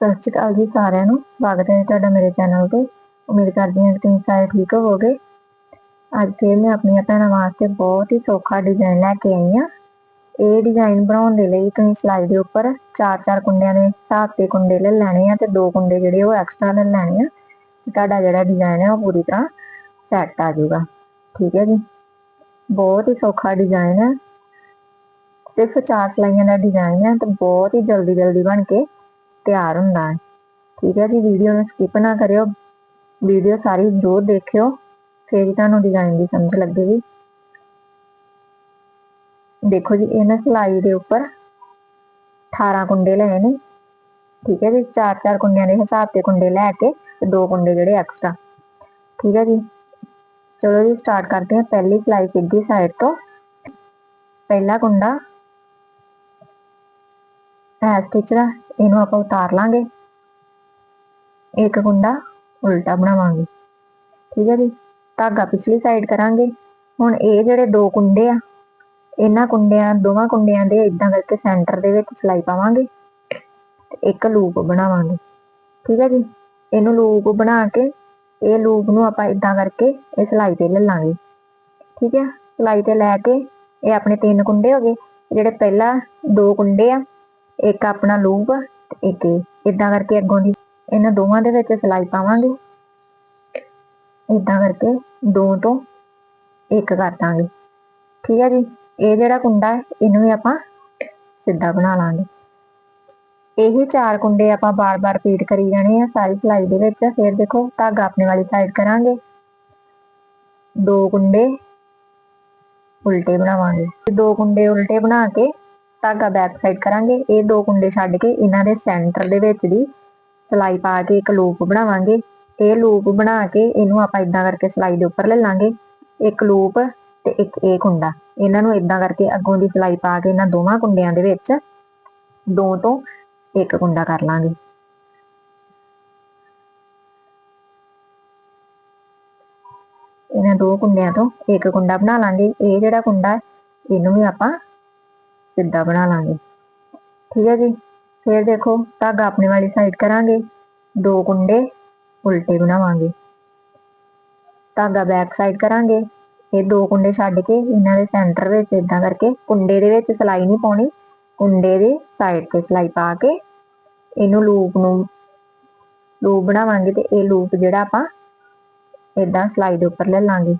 ਸਤਿ ਸ਼੍ਰੀ ਅਕਾਲ ਜੀ ਸਾਰਿਆਂ ਨੂੰ। ਸਵਾਗਤ ਹੈ ਤੁਹਾਡਾ ਮੇਰੇ ਚੈਨਲ ਤੇ। ਉਮੀਦ ਕਰਦੀ ਹਾਂ ਕਿ ਤੁਸੀਂ ਸਾਰੇ ਠੀਕ ਹੋਵੋਗੇ। ਅੱਜ ਫੇਰ ਮੈਂ ਆਪਣੀਆਂ ਭੈਣਾਂ ਵਾਸਤੇ ਬਹੁਤ ਹੀ ਸੌਖਾ ਡਿਜ਼ਾਈਨ ਲੈ ਕੇ ਆਈ ਹਾਂ। ਇਹ ਡਿਜ਼ਾਈਨ ਬਣਾਉਣ ਦੇ ਲਈ ਤੁਸੀਂ ਸਲਾਈ ਦੇ ਉੱਪਰ ਚਾਰ ਚਾਰ ਕੁੰਡਿਆਂ ਦੇ ਹਿਸਾਬ ਤੇ ਕੁੰਡੇ ਲੈ ਲੈਣੇ ਆ ਤੇ ਦੋ ਕੁੰਡੇ ਜਿਹੜੇ ਉਹ ਐਕਸਟਰਾ ਲੈ ਲੈਣੇ ਆ। ਤੁਹਾਡਾ ਜਿਹੜਾ ਡਿਜ਼ਾਈਨ ਹੈ ਉਹ ਪੂਰੀ ਤਰ੍ਹਾਂ ਸੈੱਟ ਆ ਜਾਊਗਾ। ਠੀਕ ਹੈ ਜੀ? ਬਹੁਤ ਹੀ ਸੌਖਾ ਡਿਜ਼ਾਈਨ ਹੈ ਸਿਰਫ ਚਾਰ ਸਲਾਈਆਂ ਦਾ ਡਿਜ਼ਾਈਨ ਹੈ ਤੇ ਬਹੁਤ ਹੀ ਜਲਦੀ ਜਲਦੀ ਬਣ ਕੇ ਤਿਆਰ ਹੁੰਦਾ ਹੈ। ਠੀਕ ਹੈ ਜੀ ਵੀਡੀਓ ਨੂੰ ਸਕਿਪ ਨਾ ਕਰਿਓ। ਵੀਡੀਓ ਸਾਰੀ ਜ਼ਰੂਰ ਦੇਖਿਓ। ਫਿਰ ਤੁਹਾਨੂੰ ਡਿਜ਼ਾਈਨ ਦੀ ਸਮਝ ਲੱਗੇਗੀ। ਦੇਖੋ ਜੀ, ਇਹਨਾਂ ਸਲਾਈ ਦੇ ਉੱਪਰ 18 ਕੁੰਡੇ ਲਏ ਨੇ। ਠੀਕ ਹੈ ਜੀ ਚਾਰ ਚਾਰ ਕੁੰਡਿਆਂ ਦੇ ਹਿਸਾਬ ਤੇ ਕੁੰਡੇ ਲੈ ਕੇ ਤੇ ਦੋ ਕੁੰਡੇ ਜਿਹੜੇ ਐਕਸਟਰਾ ਠੀਕ ਹੈ ਜੀ, ਚਲੋ ਜੀ ਸਟਾਰਟ ਕਰਦੇ ਹਾਂ। ਪਹਿਲੀ ਸਲਾਈ ਸਿੱਧੀ ਸਾਈਡ ਤੋਂ। ਪਹਿਲਾ ਕੁੰਡਾ ਐ ਸਟਿਚ ਦਾ। ਇਹਨੂੰ ਆਪਾਂ ਉਤਾਰ ਲਾਂਗੇ। ਇੱਕ ਕੁੰਡਾ ਉਲਟਾ ਬਣਾਵਾਂਗੇ। ਠੀਕ ਹੈ ਜੀ? ਧਾਗਾ ਪਿਛਲੀ ਸਾਈਡ ਕਰਾਂਗੇ। ਹੁਣ ਇਹ ਜਿਹੜੇ ਦੋ ਕੁੰਡੇ ਆ, ਇਹਨਾਂ ਕੁੰਡਿਆਂ, ਦੋਵਾਂ ਕੁੰਡਿਆਂ ਦੇ ਇਦਾਂ ਕਰਕੇ ਸੈਂਟਰ ਦੇ ਵਿੱਚ ਸਲਾਈ ਪਾਵਾਂਗੇ ਤੇ ਇੱਕ ਲੂਪ ਬਣਾਵਾਂਗੇ। ਠੀਕ ਹੈ ਜੀ? ਇਹਨੂੰ ਲੂਪ ਬਣਾ ਕੇ, ਇਹ ਲੂਪ ਨੂੰ ਆਪਾਂ ਇਦਾਂ ਕਰਕੇ ਇਹ ਸਲਾਈ ਤੇ ਲੈ ਲਾਂਗੇ। ਠੀਕ ਹੈ ਸਲਾਈ ਤੇ ਲੈ ਕੇ ਇਹ ਆਪਣੇ ਤਿੰਨ ਕੁੰਡੇ ਹੋ ਗਏ। ਜਿਹੜੇ ਪਹਿਲਾ ਦੋ ਕੁੰਡੇ ਆ ਇੱਕ ਆਪਣਾ ਲੂਪ ਤੇ ਇੱਕ ਇਦਾਂ ਕਰਕੇ ਅੱਗੋਂ ਦੀ ਇਹਨਾਂ ਦੋਵਾਂ ਦੇ ਵਿੱਚ ਸਲਾਈ ਪਾਵਾਂਗੇ। ਇਦਾਂ ਕਰਕੇ ਦੋ ਤੋਂ ਇੱਕ ਕਰ ਦਾਂਗੇ। ਠੀਕ ਹੈ ਜੀ? ਇਹ ਜਿਹੜਾ ਕੁੰਡਾ ਹੈ, ਇਹਨੂੰ ਵੀ ਆਪਾਂ ਸਿੱਧਾ ਬਣਾ ਲਾਂਗੇ। ਇਹੀ ਚਾਰ ਕੁੰਡੇ ਆਪਾਂ ਬਾਰ-ਬਾਰ ਰਿਪੀਟ ਕਰੀ ਜਾਣੇ ਆ ਸਾਰੀ ਸਲਾਈ ਦੇ ਵਿੱਚ। ਫਿਰ ਦੇਖੋ, ਧਾਗਾ ਆਪਣੇ ਵਾਲੀ ਸਾਈਡ ਕਰਾਂਗੇ। ਦੋ ਕੁੰਡੇ ਉਲਟੇ ਬਣਾਵਾਂਗੇ। ਦੋ ਕੁੰਡੇ ਉਲਟੇ ਬਣਾ ਕੇ ਧਾਗਾ ਬੈਕ ਸਾਈਡ ਕਰਾਂਗੇ। ਇਹ ਦੋ ਕੁੰਡੇ ਛੱਡ ਕੇ ਇਹਨਾਂ ਦੇ ਸੈਂਟਰ ਦੇ ਵਿੱਚ ਦੀ ਸਲਾਈ ਪਾ ਕੇ ਇੱਕ ਲੂਪ ਬਣਾਵਾਂਗੇ। ਇਹ ਲੂਪ ਬਣਾ ਕੇ ਇਹਨੂੰ ਆਪਾਂ ਇਦਾਂ ਕਰਕੇ ਸਲਾਈ ਦੇ ਉੱਪਰ ਲੈ ਲਾਂਗੇ। ਇੱਕ ਲੂਪ ਤੇ ਇੱਕ ਇਹ ਕੁੰਡਾ। ਇਹਨਾਂ ਨੂੰ ਇਦਾਂ ਕਰਕੇ ਅੱਗੋਂ ਦੀ ਸਲਾਈ ਪਾ ਕੇ ਇਹਨਾਂ ਦੋਵਾਂ ਕੁੰਡਿਆਂ ਦੇ ਵਿੱਚ ਦੋ ਤੋਂ ਇੱਕ ਕੁੰਡਾ ਕਰ ਲਾਂਗੇ। ਇਹਨਾਂ ਦੋ ਕੁੰਡਿਆਂ ਤੋਂ ਇੱਕ ਕੁੰਡਾ ਬਣਾ ਲਾਂਗੇ। ਇਹ ਜਿਹੜਾ ਕੁੰਡਾ ਇਹਨੂੰ ਵੀ ਆਪਾਂ ਸਿੱਧਾ ਬਣਾ ਲਾਂਗੇ। ਠੀਕ ਹੈ ਜੀ? ਫਿਰ ਦੇਖੋ, ਧਾਗਾ ਆਪਣੇ ਵਾਲੀ ਸਾਈਡ ਕਰਾਂਗੇ। ਦੋ ਕੁੰਡੇ ਉਲਟੇ ਬਣਾਵਾਂਗੇ। ਧਾਗਾ ਬੈਕ ਸਾਈਡ ਕਰਾਂਗੇ। ਇਹ ਦੋ ਕੁੰਡੇ ਛੱਡ ਕੇ ਇਹਨਾਂ ਦੇ ਸੈਂਟਰ ਵਿੱਚ ਇਦਾਂ ਕਰਕੇ ਕੁੰਡੇ ਦੇ ਵਿੱਚ ਸਲਾਈ ਨਹੀਂ ਪਾਉਣੀ। ਕੁੰਡੇ ਦੇ ਸਾਈਡ ਤੇ ਸਲਾਈ ਪਾ ਕੇ ਇਹਨੂੰ ਲੂਪ ਨੂੰ ਲੂਪ ਬਣਾਵਾਂਗੇ ਤੇ ਇਹ ਲੂਪ ਜਿਹੜਾ ਆਪਾਂ ਇਦਾਂ ਸਲਾਈ ਦੇ ਉੱਪਰ ਲੈ ਲਾਂਗੇ।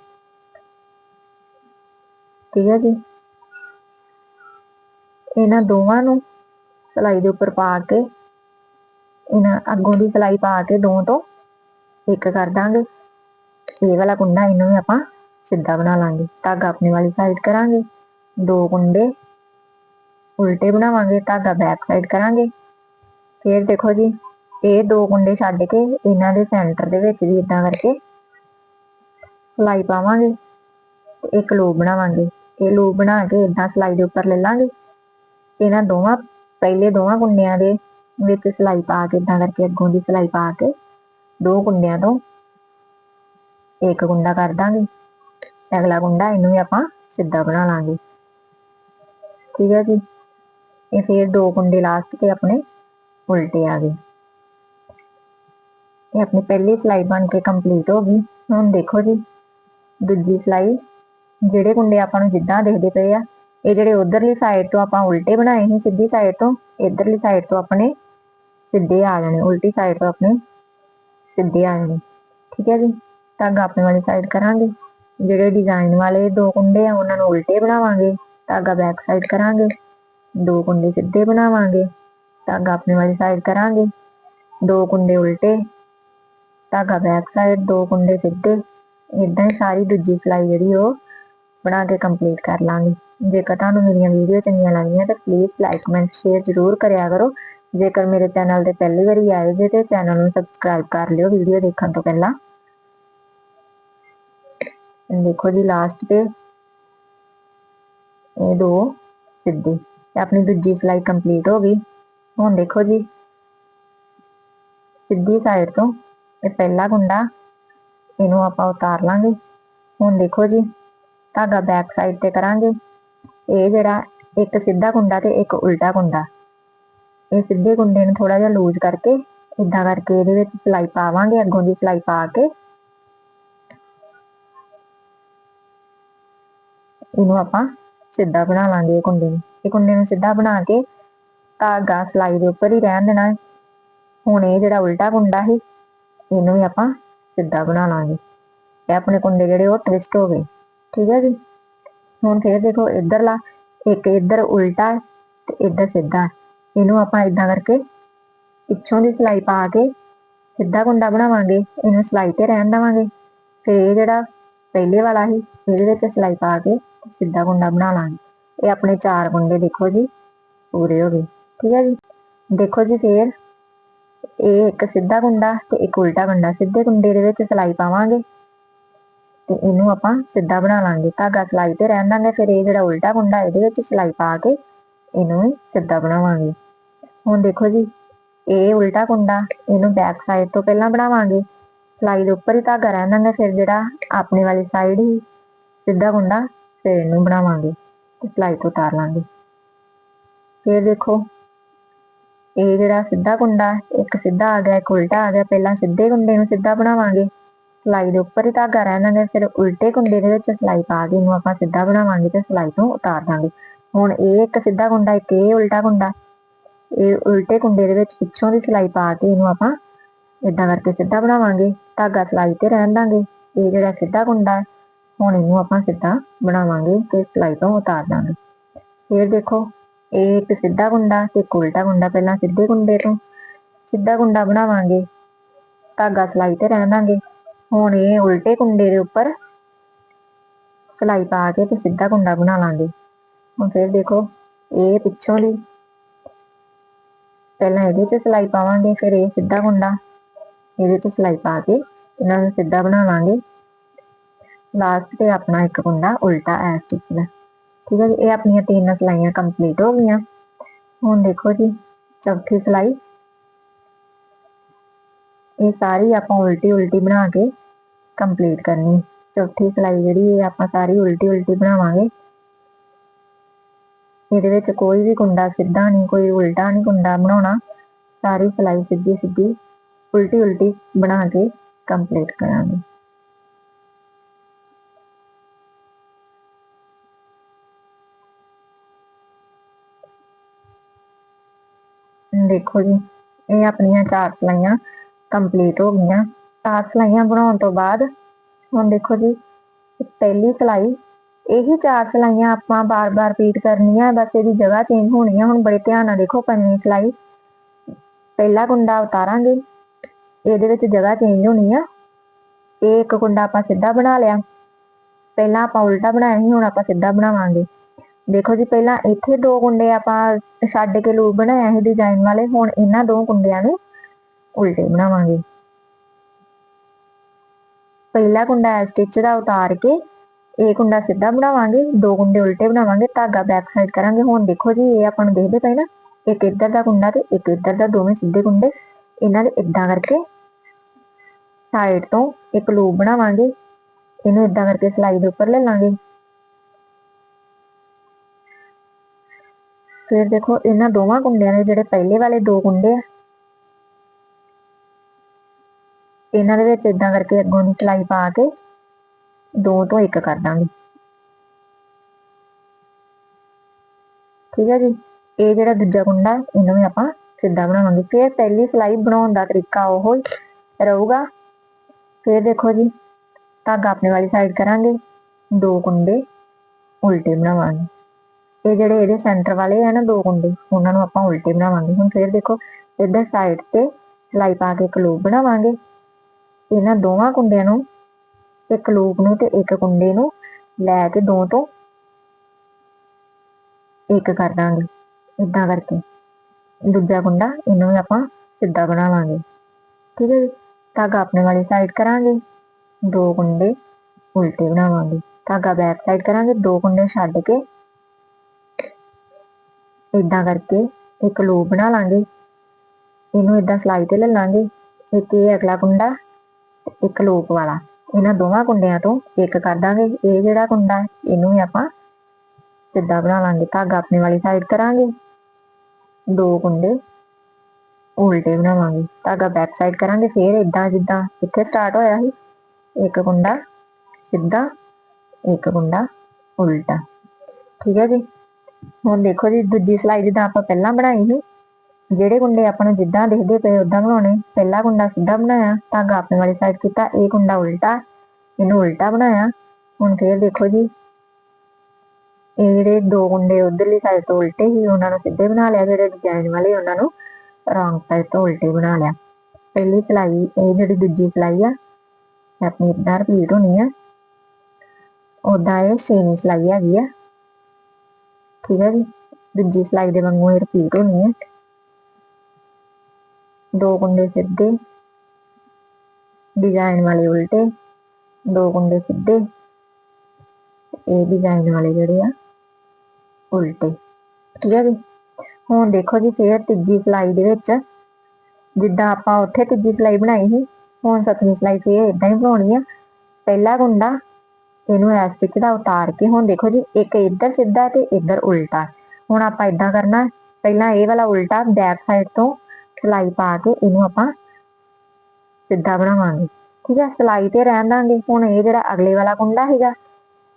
ਠੀਕ ਹੈ ਜੀ? ਇਹਨਾਂ ਦੋਵਾਂ ਨੂੰ ਸਲਾਈ ਦੇ ਉੱਪਰ ਪਾ ਕੇ, ਇਹਨਾਂ ਅੱਗੋਂ ਦੀ ਸਲਾਈ ਪਾ ਕੇ ਦੋ ਤੋਂ ਇੱਕ ਕਰ ਦਾਂਗੇ। ਇਹ ਵਾਲਾ ਕੁੰਡਾ ਇਹਨੂੰ ਵੀ ਆਪਾਂ ਸਿੱਧਾ ਬਣਾ ਲਾਂਗੇ। ਧਾਗਾ ਆਪਣੇ ਵਾਲੀ ਸਾਈਡ ਕਰਾਂਗੇ। ਦੋ ਕੁੰਡੇ ਉਲਟੇ ਬਣਾਵਾਂਗੇ, ਧਾਗਾ ਬੈਕ ਸਾਈਡ ਕਰਾਂਗੇ। ਫਿਰ ਦੇਖੋ ਜੀ, ਇਹ ਦੋ ਕੁੰਡੇ ਛੱਡ ਕੇ ਇਹਨਾਂ ਦੇ ਸੈਂਟਰ ਦੇ ਵਿੱਚ ਵੀ ਇਦਾਂ ਕਰਕੇ ਸਲਾਈ ਪਾਵਾਂਗੇ ਇੱਕ ਲੂਪ ਬਣਾਵਾਂਗੇ। ਇਹ ਲੂਪ ਬਣਾ ਕੇ ਇਦਾਂ ਸਲਾਈ ਦੇ ਉੱਪਰ ਲੈ ਲਾਂਗੇ। ਇਹਨਾਂ ਦੋਵਾਂ, ਪਹਿਲੇ ਦੋਵਾਂ ਕੁੰਡਿਆਂ ਦੇ ਵਿੱਚ ਸਲਾਈ ਪਾ ਕੇ ਇਦਾਂ ਕਰਕੇ ਅੱਗੋਂ ਦੀ ਸਲਾਈ ਪਾ ਕੇ ਦੋ ਕੁੰਡਿਆਂ ਤੋਂ ਇੱਕ ਗੁੰਡਾ ਕਰ ਦਾਂਗੇ। ਅਗਲਾ ਗੁੰਡਾ ਇਹਨੂੰ ਵੀ ਆਪਾਂ ਸਿੱਧਾ ਬਣਾ ਲਾਂਗੇ। ਠੀਕ ਹੈ ਜੀ? ਇਹ ਫੇਰ ਦੋ ਕੁੰਡੇ ਲਾਸਟ ਤੇ ਆਪਣੇ ਉਲਟੇ ਆ ਗਏ। ਇਹ ਆਪਣੀ ਪਹਿਲੀ ਸਲਾਈ ਬਣ ਕੇ ਕੰਪਲੀਟ ਹੋ ਗਈ। ਹੁਣ ਦੇਖੋ ਜੀ, ਦੂਜੀ ਸਲਾਈ, ਜਿਹੜੇ ਕੁੰਡੇ ਆਪਾਂ ਨੂੰ ਜਿੱਦਾਂ ਦੇਖਦੇ ਪਏ ਆ ਇਹ ਜਿਹੜੇ ਉਧਰਲੀ ਸਾਈਡ ਤੋਂ ਆਪਾਂ ਉਲਟੇ ਬਣਾਏ ਸੀ, ਸਿੱਧੀ ਸਾਈਡ ਤੋਂ, ਇਧਰਲੀ ਸਾਈਡ ਤੋਂ ਆਪਣੇ ਸਿੱਧੇ ਆ ਜਾਣੇ, ਉਲਟੀ ਸਾਈਡ ਤੋਂ ਆਪਣੇ ਸਿੱਧੇ ਆ ਜਾਣੇ। ਠੀਕ ਹੈ ਜੀ? ਧਾਗਾ ਆਪਣੇ ਵਾਲੀ ਸਾਈਡ ਕਰਾਂਗੇ। ਜਿਹੜੇ ਡਿਜ਼ਾਈਨ ਵਾਲੇ ਦੋ ਕੁੰਡੇ ਆ, ਉਹਨਾਂ ਨੂੰ ਉਲਟੇ ਬਣਾਵਾਂਗੇ। ਧਾਗਾ ਬੈਕ ਸਾਈਡ ਕਰਾਂਗੇ। ਦੋ ਕੁੰਡੇ ਸਿੱਧੇ ਬਣਾਵਾਂਗੇ। ਧਾਗਾ ਆਪਣੇ ਵਾਲੀ ਸਾਈਡ ਕਰਾਂਗੇ। ਦੋ ਕੁੰਡੇ ਉਲਟੇ। ਧਾਗਾ ਬੈਕ ਸਾਈਡ ਦੋ ਕੁੰਡੇ ਸਿੱਧੇ। ਇਦਾਂ ਹੀ ਸਾਰੀ ਦੂਜੀ ਸਲਾਈ ਜਿਹੜੀ ਉਹ ਬਣਾ ਕੇ ਕੰਪਲੀਟ ਕਰ ਲਾਂਗੀ। ਜੇਕਰ ਤੁਹਾਨੂੰ ਮੇਰੀਆਂ ਵੀਡੀਓ ਚੰਗੀਆਂ ਲੱਗਦੀਆਂ ਤਾਂ ਪਲੀਜ਼ ਲਾਈਕ ਕਮੈਂਟ ਸ਼ੇਅਰ ਜ਼ਰੂਰ ਕਰਿਆ ਕਰੋ। ਜੇਕਰ ਮੇਰੇ ਚੈਨਲ ਤੇ ਪਹਿਲੀ ਵਾਰੀ ਆਏ ਜੇ ਤੇ ਚੈਨਲ ਨੂੰ ਸਬਸਕ੍ਰਾਈਬ ਕਰ ਲਿਓ ਵੀਡੀਓ ਦੇਖਣ ਤੋਂ ਪਹਿਲਾਂ। ਦੇਖੋ ਜੀ ਲਾਸਟ ਤੇ। ਇਹ ਦੋ ਸਿੱਧੇ। ਤੇ ਆਪਣੀ ਦੂਜੀ ਸਲਾਈ ਕੰਪਲੀਟ ਹੋ ਗਈ। ਹੁਣ ਦੇਖੋ ਜੀ। ਸਿੱਧੀ ਸਾਈਡ ਤੋਂ। ਇਹ ਪਹਿਲਾ ਗੁੰਡਾ। ਇਹਨੂੰ ਆਪਾਂ ਉਤਾਰ ਲਾਂਗੇ। ਹੁਣ ਦੇਖੋ ਜੀ। ਧਾਗਾ ਬੈਕ ਸਾਈਡ ਤੇ ਕਰਾਂਗੇ। ਇਹ ਜਿਹੜਾ ਇੱਕ ਸਿੱਧਾ ਕੁੰਡਾ ਤੇ ਇੱਕ ਉਲਟਾ ਕੁੰਡਾ। ਇਹ ਸਿੱਧੇ ਕੁੰਡੇ ਨੂੰ ਥੋੜਾ ਜਿਹਾ ਲੂਜ਼ ਕਰਕੇ ਇਦਾਂ ਕਰਕੇ ਇਹਦੇ ਵਿੱਚ ਸਲਾਈ ਪਾਵਾਂਗੇ, ਅੱਗੋਂ ਦੀ ਸਲਾਈ ਪਾ ਕੇ। ਇਹਨੂੰ ਆਪਾਂ ਸਿੱਧਾ ਬਣਾ ਲਾਂਗੇ ਇਹ ਕੁੰਡੇ ਨੂੰ। ਇਹ ਕੁੰਡੇ ਨੂੰ ਸਿੱਧਾ ਬਣਾ ਕੇ ਧਾਗਾ ਸਲਾਈ ਦੇ ਉੱਪਰ ਹੀ ਰਹਿਣ ਦੇਣਾ ਹੁਣ ਇਹ ਜਿਹੜਾ ਉਲਟਾ ਕੁੰਡਾ ਸੀ, ਇਹਨੂੰ ਵੀ ਆਪਾਂ ਸਿੱਧਾ ਬਣਾ ਲਾਂਗੇ। ਇਹ ਆਪਣੇ ਕੁੰਡੇ ਜਿਹੜੇ ਉਹ ਟਵਿਸਟ ਹੋ ਗਏ। ਠੀਕ ਹੈ ਜੀ? ਹੁਣ ਫੇਰ ਦੇਖੋ ਇੱਧਰਲਾ ਇੱਕ ਇੱਧਰ ਉਲਟਾ ਤੇ ਇੱਧਰ ਸਿੱਧਾ ਇਹਨੂੰ ਆਪਾਂ ਇਦਾਂ ਕਰਕੇ ਪਿੱਛੋਂ ਦੀ ਸਲਾਈ ਪਾ ਕੇ ਸਿੱਧਾ ਕੁੰਡਾ ਬਣਾਵਾਂਗੇ, ਇਹਨੂੰ ਸਲਾਈ ਤੇ ਰਹਿਣ ਦੇਵਾਂਗੇ। ਫਿਰ ਇਹ ਜਿਹੜਾ ਪਹਿਲੇ ਵਾਲਾ ਸੀ, ਇਹਦੇ ਵਿੱਚ ਸਲਾਈ ਪਾ ਕੇ ਸਿੱਧਾ ਕੁੰਡਾ ਬਣਾ ਲਾਂਗੇ। ਇਹ ਆਪਣੇ ਚਾਰ ਕੁੰਡੇ ਦੇਖੋ ਜੀ, ਪੂਰੇ ਹੋ ਗਏ। ਠੀਕ ਹੈ ਜੀ? ਦੇਖੋ ਜੀ ਫੇਰ, ਇਹ ਇੱਕ ਸਿੱਧਾ ਕੁੰਡਾ ਤੇ ਇੱਕ ਉਲਟਾ ਕੁੰਡਾ। ਸਿੱਧੇ ਕੁੰਡੇ ਦੇ ਵਿੱਚ ਸਲਾਈ ਪਾਵਾਂਗੇ। ਤੇ ਇਹਨੂੰ ਆਪਾਂ ਸਿੱਧਾ ਬਣਾ ਲਾਂਗੇ। ਧਾਗਾ ਸਲਾਈ ਤੇ ਰਹਿਣ ਦਾਂਗੇ, ਫਿਰ ਇਹ ਜਿਹੜਾ ਉਲਟਾ ਕੁੰਡਾ ਇਹਦੇ ਵਿੱਚ ਸਲਾਈ ਪਾ ਕੇ ਇਹਨੂੰ ਵੀ ਸਿੱਧਾ ਬਣਾਵਾਂਗੇ। ਹੁਣ ਦੇਖੋ ਜੀ, ਇਹ ਉਲਟਾ ਕੁੰਡਾ ਇਹਨੂੰ ਬੈਕ ਸਾਈਡ ਤੋਂ ਪਹਿਲਾਂ ਬਣਾਵਾਂਗੇ। ਸਲਾਈ ਦੇ ਉੱਪਰ ਹੀ ਧਾਗਾ ਰਹਿਣ ਦਾਂਗੇ, ਫਿਰ ਜਿਹੜਾ ਆਪਣੇ ਵਾਲੀ ਸਾਈਡ ਹੀ ਸਿੱਧਾ ਕੁੰਡਾ ਫਿਰ ਇਹਨੂੰ ਬਣਾਵਾਂਗੇ ਤੇ ਸਲਾਈ ਤੋਂ ਉਤਾਰ ਲਾਂਗੇ। ਫਿਰ ਦੇਖੋ, ਇਹ ਜਿਹੜਾ ਸਿੱਧਾ ਕੁੰਡਾ ਇੱਕ ਸਿੱਧਾ ਆ ਗਿਆ, ਇੱਕ ਉਲਟਾ ਆ ਗਿਆ, ਪਹਿਲਾਂ ਸਿੱਧੇ ਕੁੰਡੇ ਨੂੰ ਸਿੱਧਾ ਬਣਾਵਾਂਗੇ। ਸਲਾਈ ਦੇ ਉੱਪਰ ਹੀ ਧਾਗਾ ਰਹਿਣਾ ਹੈ ਫਿਰ ਉਲਟੇ ਕੁੰਡੇ ਦੇ ਵਿੱਚ ਸਲਾਈ ਪਾ ਕੇ ਇਹਨੂੰ ਆਪਾਂ ਸਿੱਧਾ ਬਣਾਵਾਂਗੇ ਤੇ ਸਲਾਈ ਤੋਂ ਉਤਾਰ ਦਾਂਗੇ। ਹੁਣ ਇਹ ਇੱਕ ਸਿੱਧਾ ਕੁੰਡਾ, ਇੱਕ ਇਹ ਉਲਟਾ ਕੁੰਡਾ। ਇਹ ਉਲਟੇ ਕੁੰਡੇ ਦੇ ਵਿੱਚ ਪਿੱਛੋਂ ਦੀ ਸਲਾਈ ਪਾ ਕੇ ਇਹਨੂੰ ਆਪਾਂ ਇਦਾਂ ਕਰਕੇ ਸਿੱਧਾ ਬਣਾਵਾਂਗੇ, ਧਾਗਾ ਸਲਾਈ ਤੇ ਰਹਿਣ ਦਾਂਗੇ। ਇਹ ਜਿਹੜਾ ਸਿੱਧਾ ਕੁੰਡਾ ਹੁਣ ਇਹਨੂੰ ਆਪਾਂ ਸਿੱਧਾ ਬਣਾਵਾਂਗੇ ਤੇ ਸਲਾਈ ਤੋਂ ਉਤਾਰ ਦਾਂਗੇ। ਫਿਰ ਦੇਖੋ, ਇਹ ਇੱਕ ਸਿੱਧਾ ਕੁੰਡਾ ਤੇ ਇੱਕ ਉਲਟਾ ਕੁੰਡਾ ਪਹਿਲਾਂ ਸਿੱਧੇ ਕੁੰਡੇ ਤੋਂ। ਸਿੱਧਾ ਕੁੰਡਾ ਬਣਾਵਾਂਗੇ, ਧਾਗਾ ਸਲਾਈ ਤੇ ਰਹਿਣ ਦਾਂਗੇ। ਹੁਣ ਇਹ ਉਲਟੇ ਕੁੰਡੇ ਦੇ ਉੱਪਰ ਸਲਾਈ ਪਾ ਕੇ ਤੇ ਸਿੱਧਾ ਕੁੰਡਾ ਬਣਾ ਲਾਂਗੇ। ਹੁਣ ਫਿਰ ਦੇਖੋ, ਇਹ ਪਿੱਛੋਂ ਦੀ ਪਹਿਲਾਂ ਇਹਦੇ 'ਚ ਸਲਾਈ ਪਾਵਾਂਗੇ, ਫਿਰ ਇਹ ਸਿੱਧਾ ਕੁੰਡਾ, ਇਹਦੇ 'ਚ ਸਲਾਈ ਪਾ ਕੇ ਇਹਨਾਂ ਨੂੰ ਸਿੱਧਾ ਬਣਾ ਲਾਂਗੇ। ਲਾਸਟ ਤੇ ਆਪਣਾ ਇੱਕ ਕੁੰਡਾ ਉਲਟਾ ਐ ਸਟਿਚ ਦਾ। ਠੀਕ ਹੈ ਜੀ, ਇਹ ਆਪਣੀਆਂ ਤਿੰਨ ਸਲਾਈਆਂ ਕੰਪਲੀਟ ਹੋ ਗਈਆਂ। ਹੁਣ ਦੇਖੋ ਜੀ, ਚੌਥੀ ਸਲਾਈ ਇਹ ਸਾਰੀ ਆਪਾਂ ਉਲਟੀ ਉਲਟੀ ਬਣਾ ਕੇ ਕੰਪਲੀਟ ਕਰਨੀ ਚੌਥੀ ਸਲਾਈ ਜਿਹੜੀ ਇਹ ਆਪਾਂ ਸਾਰੀ ਉਲਟੀ ਉਲਟੀ ਬਣਾਵਾਂਗੇ। ਇਹਦੇ ਵਿੱਚ ਕੋਈ ਵੀ ਕੁੰਡਾ ਸਿੱਧਾ ਨਹੀਂ, ਕੋਈ ਉਲਟਾ ਨਹੀਂ ਕੁੰਡਾ ਬਣਾਉਣਾ। ਸਾਰੀ ਸਲਾਈ ਸਿੱਧੀ ਸਿੱਧੀ ਉਲਟੀ ਉਲਟੀ ਬਣਾ ਕੇ ਕੰਪਲੀਟ ਕਰਾਂਗੇ। ਦੇਖੋ ਜੀ, ਇਹ ਆਪਣੀਆਂ ਚਾਰ ਸਲਾਈਆਂ ਕੰਪਲੀਟ ਹੋ ਗਈਆਂ। ਚਾਰ ਸਲਾਈਆਂ ਬਣਾਉਣ ਤੋਂ ਬਾਅਦ, ਹੁਣ ਦੇਖੋ ਜੀ ਪਹਿਲੀ ਸਲਾਈ। ਇਹੀ ਚਾਰ ਸਲਾਈਆਂ ਆਪਾਂ ਬਾਰ-ਬਾਰ ਰਿਪੀਟ ਕਰਨੀਆਂ, ਬਸ ਇਹਦੀ ਜਗ੍ਹਾ ਚੇਂਜ ਹੋਣੀ ਆ। ਹੁਣ ਬੜੇ ਧਿਆਨ ਨਾਲ ਦੇਖੋ, ਪੰਜਵੀਂ ਸਲਾਈ। ਪਹਿਲਾ ਕੁੰਡਾ ਉਤਾਰਾਂਗੇ। ਇਹਦੇ ਵਿੱਚ ਜਗ੍ਹਾ ਚੇਂਜ ਹੋਣੀ ਆ। ਇਹ ਇੱਕ ਕੁੰਡਾ ਆਪਾਂ ਸਿੱਧਾ ਬਣਾ ਲਿਆ। ਪਹਿਲਾਂ ਆਪਾਂ ਉਲਟਾ ਬਣਾਇਆ ਸੀ, ਹੁਣ ਆਪਾਂ ਸਿੱਧਾ ਬਣਾਵਾਂਗੇ। ਦੇਖੋ ਜੀ, ਪਹਿਲਾਂ ਇੱਥੇ ਦੋ ਕੁੰਡੇ ਆਪਾਂ ਛੱਡ ਕੇ ਲੂਪ ਬਣਾਇਆ ਸੀ ਡਿਜ਼ਾਈਨ ਵਾਲੇ। ਹੁਣ ਇਹਨਾਂ ਦੋ ਕੁੰਡਿਆਂ ਨੂੰ ਉਲਟੇ ਬਣਾਵਾਂਗੇ। ਪਹਿਲਾ ਕੁੰਡਾ ਸਟਿਚ ਦਾ ਉਤਾਰ ਕੇ ਇਹ ਕੁੰਡਾ ਸਿੱਧਾ ਬਣਾਵਾਂਗੇ, ਦੋ ਕੁੰਡੇ ਉਲਟੇ ਬਣਾਵਾਂਗੇ, ਧਾਗਾ ਬੈਕ ਸਾਈਡ ਕਰਾਂਗੇ। ਹੁਣ ਦੇਖੋ ਜੀ, ਇਹ ਆਪਾਂ ਨੂੰ ਦੇਖਦੇ ਪਏ ਨਾ, ਇੱਕ ਇੱਧਰ ਦਾ ਕੁੰਡਾ ਤੇ ਇੱਕ ਇੱਧਰ ਦਾ ਦੋਵੇਂ ਸਿੱਧੇ ਕੁੰਡੇ। ਇਹਨਾਂ ਦੇ ਇਦਾਂ ਕਰਕੇ ਸਾਈਡ ਤੋਂ ਇੱਕ ਲੂਪ ਬਣਾਵਾਂਗੇ। ਇਹਨੂੰ ਇਦਾਂ ਕਰਕੇ ਸਲਾਈ ਦੇ ਉੱਪਰ ਲੈ ਲਾਂਗੇ। ਫਿਰ ਦੇਖੋ, ਇਹਨਾਂ ਦੋਵਾਂ ਕੁੰਡਿਆਂ ਦੇ ਜਿਹੜੇ ਪਹਿਲੇ ਵਾਲੇ ਦੋ ਕੁੰਡੇ ਆ ਇਹਨਾਂ ਦੇ ਵਿੱਚ ਇਦਾਂ ਕਰਕੇ ਅੱਗੋਂ ਦੀ ਸਲਾਈ ਪਾ ਕੇ ਦੋ ਤੋਂ ਇੱਕ ਕਰ ਦਾਂਗੇ। ਠੀਕ ਹੈ ਜੀ? ਇਹ ਜਿਹੜਾ ਦੂਜਾ ਕੁੰਡਾ ਹੈ, ਇਹਨੂੰ ਵੀ ਆਪਾਂ ਸਿੱਧਾ ਬਣਾਵਾਂਗੇ। ਫਿਰ ਪਹਿਲੀ ਸਲਾਈ ਬਣਾਉਣ ਦਾ ਤਰੀਕਾ ਉਹ ਹੀ ਰਹੂਗਾ। ਫਿਰ ਦੇਖੋ ਜੀ ਧਾਗਾ ਆਪਣੇ ਵਾਲੀ ਸਾਈਡ ਕਰਾਂਗੇ। ਦੋ ਕੁੰਡੇ ਉਲਟੇ ਬਣਾਵਾਂਗੇ। ਇਹ ਜਿਹੜੇ ਇਹਦੇ ਸੈਂਟਰ ਵਾਲੇ ਆ ਨਾ ਦੋ ਕੁੰਡੇ ਉਹਨਾਂ ਨੂੰ ਆਪਾਂ ਉਲਟੇ ਬਣਾਵਾਂਗੇ। ਹੁਣ ਫਿਰ ਦੇਖੋ ਇੱਧਰ ਸਾਈਡ ਤੇ ਸਲਾਈ ਪਾ ਕੇ ਇੱਕ ਲੂਪ ਬਣਾਵਾਂਗੇ। ਇਹਨਾਂ ਦੋਵਾਂ ਕੁੰਡਿਆਂ ਨੂੰ, ਇੱਕ ਲੂਪ ਨੂੰ ਤੇ ਇੱਕ ਕੁੰਡੇ ਨੂੰ ਲੈ ਕੇ ਦੋ ਤੋਂ ਇੱਕ ਕਰ ਦਾਂਗੇ। ਇਦਾਂ ਕਰਕੇ ਦੂਜਾ ਕੁੰਡਾ ਇਹਨੂੰ ਵੀ ਆਪਾਂ ਸਿੱਧਾ ਬਣਾਵਾਂਗੇ। ਠੀਕ ਹੈ ਜੀ? ਧਾਗਾ ਆਪਣੇ ਵਾਲੀ ਸਾਈਡ ਕਰਾਂਗੇ, ਦੋ ਕੁੰਡੇ ਉਲਟੇ ਬਣਾਵਾਂਗੇ। ਧਾਗਾ ਬੈਕ ਸਾਈਡ ਕਰਾਂਗੇ, ਦੋ ਕੁੰਡੇ ਛੱਡ ਕੇ ਇਦਾਂ ਕਰਕੇ ਇੱਕ ਲੂਪ ਬਣਾ ਲਾਂਗੇ। ਇਹਨੂੰ ਇਦਾਂ ਸਲਾਈ ਤੇ ਲੈ ਲਾਂਗੇ। ਇੱਕ ਇਹ ਅਗਲਾ ਕੁੰਡਾ ਇੱਕ ਲੋਕ ਵਾਲਾ। ਇਹਨਾਂ ਦੋਵਾਂ ਕੁੰਡਿਆਂ ਤੋਂ ਇੱਕ ਕਰ ਦਾਂਗੇ। ਇਹ ਜਿਹੜਾ ਕੁੰਡਾ ਇਹਨੂੰ ਵੀ ਆਪਾਂ ਸਿੱਧਾ ਬਣਾ ਲਾਂਗੇ। ਧਾਗਾ ਆਪਣੇ ਵਾਲੀ ਸਾਈਡ ਕਰਾਂਗੇ। ਦੋ ਕੁੰਡੇ ਉਲਟੇ ਬਣਾਵਾਂਗੇ। ਧਾਗਾ ਬੈਕ ਸਾਈਡ ਕਰਾਂਗੇ। ਫੇਰ ਇਦਾਂ ਜਿੱਦਾਂ ਇੱਥੇ ਸਟਾਰਟ ਹੋਇਆ ਸੀ, ਇੱਕ ਕੁੰਡਾ ਸਿੱਧਾ, ਇੱਕ ਕੁੰਡਾ ਉਲਟਾ। ਠੀਕ ਹੈ ਜੀ? ਹੁਣ ਦੇਖੋ ਜੀ, ਦੂਜੀ ਸਲਾਈ ਜਿੱਦਾਂ ਆਪਾਂ ਪਹਿਲਾਂ ਬਣਾਈ ਸੀ ਜਿਹੜੇ ਗੁੰਡੇ ਆਪਾਂ ਨੂੰ ਜਿੱਦਾਂ ਦਿਖਦੇ ਪਏ ਉਦਾਂ ਬਣਾਉਣੇ, ਪਹਿਲਾ ਗੁੰਡਾ ਸਿੱਧਾ ਬਣਾਇਆ ਧਾਗਾ ਆਪਣੇ ਵਾਲੀ ਸਾਈਡ ਕੀਤਾ, ਇਹ ਗੁੰਡਾ ਉਲਟਾ, ਇਹਨੂੰ ਉਲਟਾ ਬਣਾਇਆ, ਹੁਣ ਫੇਰ ਦੇਖੋ ਜੀ, ਇਹ ਜਿਹੜੇ ਦੋ ਗੁੰਡੇ ਉਧਰਲੀ ਸਾਈਡ ਤੋਂ ਉਲਟੇ ਸੀ ਉਹਨਾਂ ਨੂੰ ਸਿੱਧੇ ਬਣਾ ਲਿਆ, ਜਿਹੜੇ ਡਿਜ਼ਾਈਨ ਵਾਲੇ ਉਹਨਾਂ ਨੂੰ ਰੌਂਗ ਸਾਈਡ ਤੋਂ ਉਲਟੇ ਬਣਾ ਲਿਆ। ਪਹਿਲੀ ਸਲਾਈ, ਇਹ ਜਿਹੜੀ ਦੂਜੀ ਸਲਾਈ ਆ ਆਪਣੀ ਇਦਾਂ ਰਿਪੀਟ ਹੋਣੀ ਆ। ਉਦਾਂ ਇਹ ਛੇਵੀਂ ਸਲਾਈ ਹੈਗੀ ਆ। ਠੀਕ ਹੈ ਜੀ, ਦੂਜੀ ਸਲਾਈ ਦੇ ਵਾਂਗੂ ਇਹ ਰਿਪੀਟ ਹੋਣੀ ਹੈ ਦੋ ਕੁੰਡੇ ਸਿੱਧੇ ਡਿਜ਼ਾਈਨ ਵਾਲੇ ਉਲਟੇ, ਦੋ ਕੁੰਡੇ ਸਿੱਧੇ, ਇਹ ਡਿਜ਼ਾਈਨ ਵਾਲੇ ਜਿਹੜੇ ਆ, ਉਲਟੇ, ਠੀਕ ਹੈ ਜੀ? ਹੁਣ ਦੇਖੋ ਜੀ ਫੇਰ ਤੀਜੀ ਸਲਾਈ ਦੇ ਵਿੱਚ, ਜਿੱਦਾਂ ਆਪਾਂ ਉੱਥੇ ਤੀਜੀ ਸਲਾਈ ਬਣਾਈ ਸੀ, ਹੁਣ ਸੱਤਵੀਂ ਸਲਾਈ ਫੇਰ ਇਦਾਂ ਹੀ ਬਣਾਉਣੀ ਆ। ਪਹਿਲਾ ਕੁੰਡਾ, ਇਹਨੂੰ ਐ ਸਟਿਚ ਦਾ ਉਤਾਰ ਕੇ, ਹੁਣ ਦੇਖੋ ਜੀ, ਇੱਕ ਇੱਧਰ ਸਿੱਧਾ ਤੇ ਇੱਧਰ ਉਲਟਾ। ਹੁਣ ਆਪਾਂ ਇਦਾਂ ਕਰਨਾ, ਪਹਿਲਾਂ ਇਹ ਵਾਲਾ ਉਲਟਾ ਬੈਕ ਸਾਈਡ ਤੋਂ ਸਲਾਈ ਪਾ ਕੇ ਇਹਨੂੰ ਆਪਾਂ ਸਿੱਧਾ ਬਣਾਵਾਂਗੇ। ਠੀਕ ਹੈ ਸਲਾਈ ਤੇ ਰਹਿਣ ਦਾਂਗੇ। ਹੁਣ ਇਹ ਜਿਹੜਾ ਅਗਲੇ ਵਾਲਾ ਕੁੰਡਾ ਹੈਗਾ,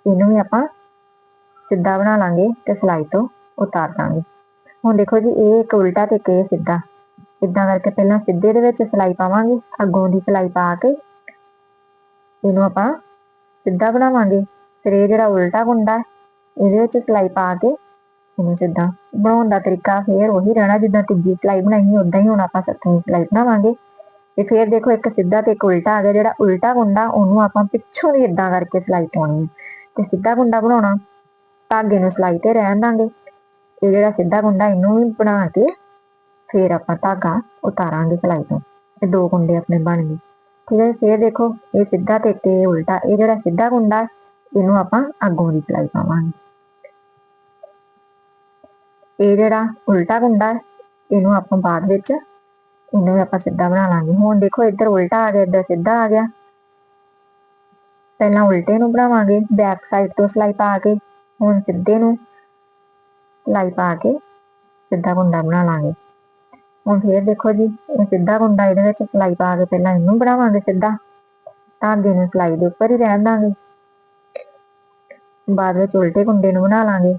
ਇਹਨੂੰ ਵੀ ਆਪਾਂ ਸਿੱਧਾ ਬਣਾ ਲਾਂਗੇ ਤੇ ਸਲਾਈ ਤੋਂ ਉਤਾਰ ਦਾਂਗੇ। ਹੁਣ ਦੇਖੋ ਜੀ, ਇਹ ਇੱਕ ਉਲਟਾ ਤੇ ਇੱਕ ਇਹ ਸਿੱਧਾ। ਇਦਾਂ ਕਰਕੇ ਪਹਿਲਾਂ ਸਿੱਧੇ ਦੇ ਵਿੱਚ ਸਲਾਈ ਪਾਵਾਂਗੇ। ਅੱਗੋਂ ਦੀ ਸਲਾਈ ਪਾ ਕੇ ਇਹਨੂੰ ਆਪਾਂ ਸਿੱਧਾ ਬਣਾਵਾਂਗੇ। ਫਿਰ ਇਹ ਜਿਹੜਾ ਉਲਟਾ ਕੁੰਡਾ ਇਹਦੇ ਵਿੱਚ ਸਲਾਈ ਪਾ ਕੇ ਇਹਨੂੰ ਸਿੱਧਾ ਬਣਾਉਣ ਦਾ ਤਰੀਕਾ ਫੇਰ ਉਹੀ ਰਹਿਣਾ, ਜਿੱਦਾਂ ਤੀਜੀ ਸਲਾਈ ਬਣਾਈ ਸੀ ਉਦਾਂ ਹੀ ਹੁਣ ਆਪਾਂ ਸੱਤਵੀਂ ਸਲਾਈ ਬਣਾਵਾਂਗੇ। ਤੇ ਫੇਰ ਦੇਖੋ ਇੱਕ ਸਿੱਧਾ ਤੇ ਇੱਕ ਉਲਟਾ ਆ ਗਿਆ, ਜਿਹੜਾ ਉਲਟਾ ਕੁੰਡਾ ਉਹਨੂੰ ਆਪਾਂ ਪਿੱਛੋਂ ਦੀ ਇਦਾਂ ਕਰਕੇ ਸਲਾਈ ਪਾਉਣੀ ਹੈ ਤੇ ਸਿੱਧਾ ਕੁੰਡਾ ਬਣਾਉਣਾ, ਧਾਗੇ ਨੂੰ ਸਲਾਈ ਤੇ ਰਹਿਣ ਦਾਂਗੇ। ਇਹ ਜਿਹੜਾ ਸਿੱਧਾ ਕੁੰਡਾ ਇਹਨੂੰ ਵੀ ਬਣਾ ਕੇ ਫੇਰ ਆਪਾਂ ਧਾਗਾ ਉਤਾਰਾਂਗੇ ਸਲਾਈ ਤੋਂ, ਤੇ ਦੋ ਕੁੰਡੇ ਆਪਣੇ ਬਣ ਗਏ। ਠੀਕ ਹੈ ਫੇਰ ਦੇਖੋ ਇਹ ਸਿੱਧਾ ਤੇ ਇੱਕ ਉਲਟਾ, ਇਹ ਜਿਹੜਾ ਸਿੱਧਾ ਕੁੰਡਾ ਇਹਨੂੰ ਆਪਾਂ ਅੱਗੋਂ ਦੀ ਸਲਾਈ ਪਾਵਾਂਗੇ। ਇਹ ਜਿਹੜਾ ਉਲਟਾ ਕੁੰਡਾ ਹੈ, ਇਹਨੂੰ ਆਪਾਂ ਬਾਅਦ ਵਿੱਚ ਇਹਨੂੰ ਵੀ ਆਪਾਂ ਸਿੱਧਾ ਬਣਾ ਲਾਂਗੇ। ਹੁਣ ਦੇਖੋ ਇੱਧਰ ਉਲਟਾ ਆ ਗਿਆ ਇੱਧਰ ਸਿੱਧਾ ਆ ਗਿਆ। ਪਹਿਲਾਂ ਉਲਟੇ ਨੂੰ ਬਣਾਵਾਂਗੇ ਬੈਕ ਸਾਈਡ ਤੋਂ ਸਲਾਈ ਪਾ ਕੇ ਹੁਣ ਸਿੱਧੇ ਨੂੰ ਸਲਾਈ ਪਾ ਕੇ ਸਿੱਧਾ ਗੁੰਡਾ ਬਣਾ ਲਾਂਗੇ। ਹੁਣ ਫੇਰ ਦੇਖੋ ਜੀ ਇਹ ਸਿੱਧਾ ਗੁੰਡਾ ਇਹਦੇ ਵਿੱਚ ਸਲਾਈ ਪਾ ਕੇ ਪਹਿਲਾਂ ਇਹਨੂੰ ਬਣਾਵਾਂਗੇ ਸਿੱਧਾ। ਧਾਗੇ ਨੂੰ ਸਲਾਈ ਦੇ ਉੱਪਰ ਹੀ ਰਹਿਣ ਦਾਂਗੇ। ਬਾਅਦ ਵਿੱਚ ਉਲਟੇ ਗੁੰਡੇ ਨੂੰ ਬਣਾ ਲਾਂਗੇ।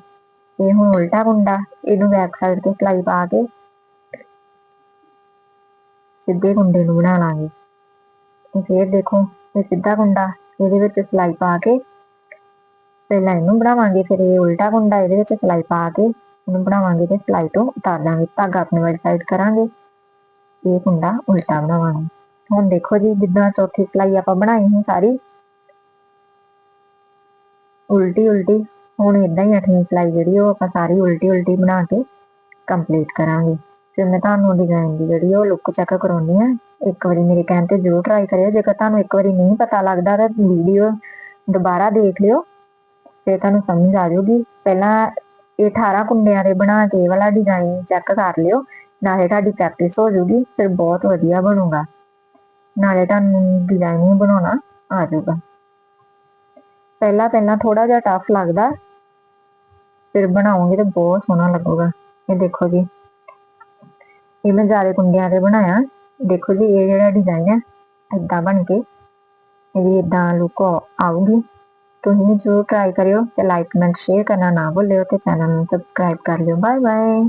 ਇਹ ਹੁਣ ਉਲਟਾ ਕੁੰਡਾ ਇਹਨੂੰ ਬੈਕ ਸਾਈਡ ਤੇ ਸਲਾਈ ਪਾ ਕੇ ਸਿੱਧੇ ਕੁੰਡੇ ਨੂੰ ਬਣਾ ਲਾਂਗੇ। ਤੇ ਫੇਰ ਦੇਖੋ, ਇਹ ਸਿੱਧਾ ਕੁੰਡਾ ਇਹਦੇ ਵਿੱਚ ਸਲਾਈ ਪਾ ਕੇ ਪਹਿਲਾਂ ਇਹਨੂੰ ਬਣਾਵਾਂਗੇ, ਫਿਰ ਇਹ ਉਲਟਾ ਕੁੰਡਾ ਇਹਦੇ ਵਿੱਚ ਸਲਾਈ ਪਾ ਕੇ ਇਹਨੂੰ ਬਣਾਵਾਂਗੇ ਤੇ ਸਲਾਈ ਤੋਂ ਉਤਾਰ ਦਾਂਗੇ। ਧਾਗਾ ਆਪਣੇ ਵਾਲੀ ਸਾਈਡ ਕਰਾਂਗੇ, ਇਹ ਕੁੰਡਾ ਉਲਟਾ ਬਣਾਵਾਂਗੇ। ਹੁਣ ਦੇਖੋ ਜੀ, ਜਿੱਦਾਂ ਚੌਥੀ ਸਲਾਈ ਆਪਾਂ ਬਣਾਈ ਸੀ ਸਾਰੀ ਉਲਟੀ ਉਲਟੀ ਹੁਣ ਇਦਾਂ ਹੀ ਅੱਠਵੀਂ ਸਲਾਈ ਜਿਹੜੀ ਉਹ ਆਪਾਂ ਸਾਰੀ ਉਲਟੀ ਉਲਟੀ ਬਣਾ ਕੇ ਕੰਪਲੀਟ ਕਰਾਂਗੇ। ਫਿਰ ਮੈਂ ਤੁਹਾਨੂੰ ਡਿਜ਼ਾਈਨ ਦੀ ਜਿਹੜੀ ਉਹ ਲੁੱਕ ਚੈੱਕ ਕਰਾਉਣੀ ਆ। ਇੱਕ ਵਾਰੀ ਮੇਰੇ ਕਹਿਣ ਤੇ ਜ਼ਰੂਰ ਟਰਾਈ ਕਰਿਓ। ਜੇਕਰ ਤੁਹਾਨੂੰ ਇੱਕ ਵਾਰੀ ਨਹੀਂ ਪਤਾ ਲੱਗਦਾ, ਤਾਂ ਵੀਡੀਓ ਦੁਬਾਰਾ ਦੇਖ ਲਿਓ। ਫਿਰ ਤੁਹਾਨੂੰ ਸਮਝ ਆ ਜਾਊਗੀ। ਪਹਿਲਾਂ ਇਹ 18 ਕੁੰਡਿਆਂ ਦੇ ਬਣਾ ਕੇ ਵਾਲਾ ਡਿਜ਼ਾਈਨ ਚੈੱਕ ਕਰ ਲਿਓ। ਨਾਲੇ ਤੁਹਾਡੀ ਪ੍ਰੈਕਟਿਸ ਹੋ ਜਾਊਗੀ, ਫਿਰ ਬਹੁਤ ਵਧੀਆ ਬਣੂਗਾ। ਨਾਲੇ ਤੁਹਾਨੂੰ ਡਿਜ਼ਾਈਨ ਬਣਾਉਣਾ ਆ ਜਾਊਗਾ। ਪਹਿਲਾਂ ਪਹਿਲਾਂ ਥੋੜਾ ਜਿਹਾ ਟਫ ਲੱਗਦਾ। ਫਿਰ ਬਣਾਉਂਗੇ ਤੇ ਬਹੁਤ ਸੋਹਣਾ ਲੱਗੂਗਾ। ਇਹ ਦੇਖੋ ਜੀ। ਇਹ ਮੈਂ ਜ਼ਿਆਦਾ ਕੁੰਡਿਆਂ ਦੇ ਬਣਾਇਆ। ਦੇਖੋ ਜੀ, ਇਹ ਜਿਹੜਾ ਡਿਜ਼ਾਈਨ ਹੈ, ਏਦਾਂ ਬਣ ਕੇ ਇਹਦੀ ਏਦਾਂ ਲੁੱਕ ਆਊਗੀ। ਤੁਸੀਂ ਵੀ ਜ਼ਰੂਰ ਟਰਾਈ ਕਰਿਓ ਤੇ ਲਾਈਕ ਕਮੈਂਟ ਸ਼ੇਅਰ ਕਰਨਾ ਨਾ ਭੁੱਲਿਓ ਤੇ ਚੈਨਲ ਨੂੰ ਸਬਸਕ੍ਰਾਈਬ ਕਰ ਲਿਓ। Bye bye